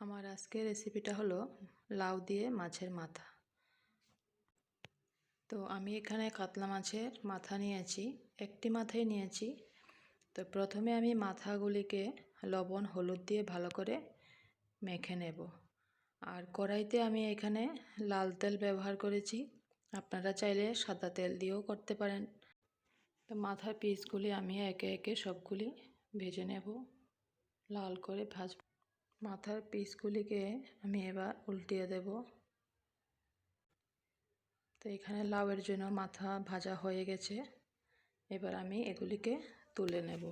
আমার আজকের রেসিপিটা হলো লাউ দিয়ে মাছের মাথা। তো আমি এখানে কাতলা মাছের মাথা নিয়েছি, একটি মাথাই নিয়েছি। তো প্রথমে আমি মাথাগুলিকে লবণ, হলুদ দিয়ে ভালো করে মেখে নেব। আর কড়াইতে আমি এখানে লাল তেল ব্যবহার করেছি। আপনারা চাইলে সাদা তেল দিয়েও করতে পারেন। তো মাথার পিসগুলি আমি একে একে সবগুলি ভেজে নেব। লাল করে ভাজ মাথার পিসগুলিকে আমি এবার উল্টিয়ে দেব। তো এখানে লাউয়ের জন্য মাথা ভাজা হয়ে গেছে। এবার আমি এগুলিকে তুলে নেব।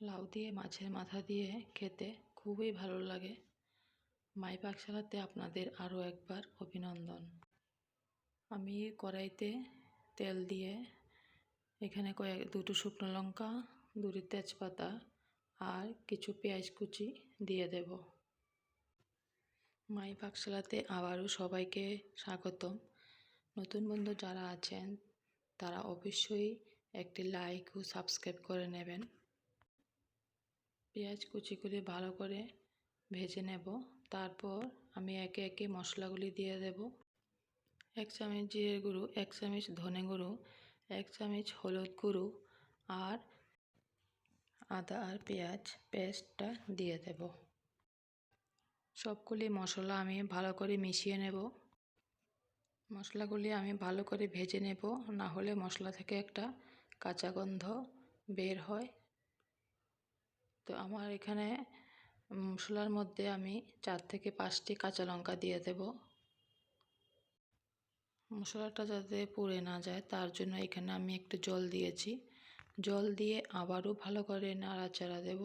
লাউ দিয়ে মাছের মাথা দিয়ে খেতে খুবই ভালো লাগে। মাই পাকশালাতে আপনাদের আরও একবার অভিনন্দন। আমি কড়াইতে তেল দিয়ে এখানে কয়েক, দুটো শুকনো লঙ্কা, দুটি তেজপাতা আর কিছু পেঁয়াজ কুচি দিয়ে দেব। মাই পাকশালাতে আবারও সবাইকে স্বাগতম। নতুন বন্ধু যারা আছেন, তারা অবশ্যই একটি লাইক ও সাবস্ক্রাইব করে নেবেন। পেঁয়াজ কুচিগুলি ভালো করে ভেজে নেব। তারপর আমি একে একে মশলাগুলি দিয়ে দেব। এক চামচ জিরে গুঁড়ো, এক চামচ ধনে গুঁড়ো, এক চামচ হলুদ গুঁড়ো আর আদা আর পেঁয়াজ পেস্টটা দিয়ে দেব। সবগুলি মশলা আমি ভালো করে মিশিয়ে নেব। মশলাগুলি আমি ভালো করে ভেজে নেব, না হলে মশলা থেকে একটা কাঁচা গন্ধ বের হয়। তো আমার এখানে মশলার মধ্যে আমি চার থেকে পাঁচটি কাঁচা লঙ্কা দিয়ে দেব। মশলাটা যাতে পুড়ে না যায়, তার জন্য এখানে আমি একটু জল দিয়েছি। জল দিয়ে আবারও ভালো করে নাড়াচাড়া দেব।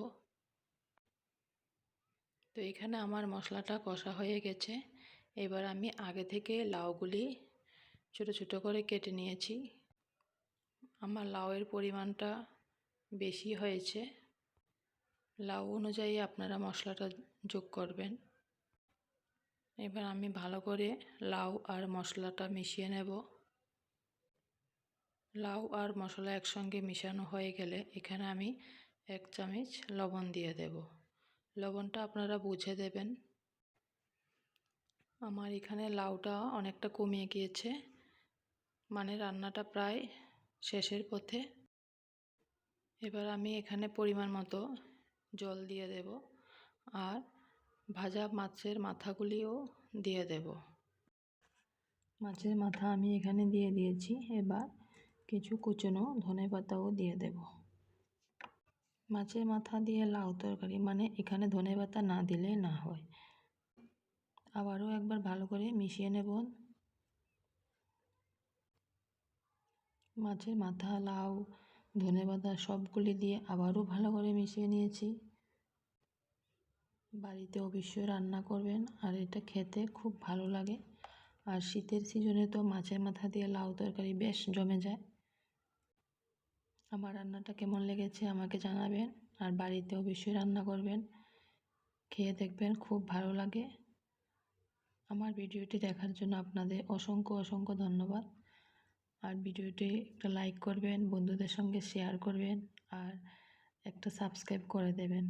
তো এখানে আমার মশলাটা কষা হয়ে গেছে। এবার আমি আগে থেকে লাউগুলি ছোট ছোট করে কেটে নিয়েছি। আমার লাউয়ের পরিমাণটা বেশি হয়েছে। লাউ অনুযায়ী আপনারা মশলাটা যোগ করবেন। এবার আমি ভালো করে লাউ আর মশলাটা মিশিয়ে নেব। লাউ আর মশলা একসঙ্গে মিশানো হয়ে গেলে এখানে আমি এক চামচ লবণ দিয়ে দেব। লবণটা আপনারা বুঝে দেবেন। আমার এখানে লাউটা অনেকটা কমিয়ে গিয়েছে। মানে রান্নাটা প্রায় শেষের পথে। এবার আমি এখানে পরিমাণ মতো জল দিয়ে দেব আর ভাজা মাছের মাথাগুলিও দিয়ে দেব। মাছের মাথা আমি এখানে দিয়ে দিয়েছি। এবার কিছু কুচনো ধনে পাতাও দিয়ে দেব। মাছের মাথা দিয়ে লাউ তরকারি মানে এখানে ধনে পাতা না দিলে না হয়। আবারও একবার ভালো করে মিশিয়ে নেব। মাছের মাথা, লাউ, ধনে পাতা সবগুলি দিয়ে আবারও ভালো করে মিশিয়ে নিয়েছি। বাড়িতে অবশ্যই রান্না করবেন, আর এটা খেতে খুব ভালো লাগে। আর শীতের সিজনে তো মাছের মাথা দিয়ে লাউ তরকারি বেশ জমে যায়। আমার রান্নাটা কেমন লেগেছে আমাকে জানাবেন। আর বাড়িতে অবশ্যই রান্না করবেন। খেয়ে দেখবেন খুব ভালো লাগে। আমার ভিডিওটি দেখার জন্য আপনাদের অসংখ্য অসংখ্য ধন্যবাদ। আর ভিডিওটি একটা লাইক করবেন, বন্ধুদের সঙ্গে শেয়ার করবেন, আর একটা সাবস্ক্রাইব করে দেবেন।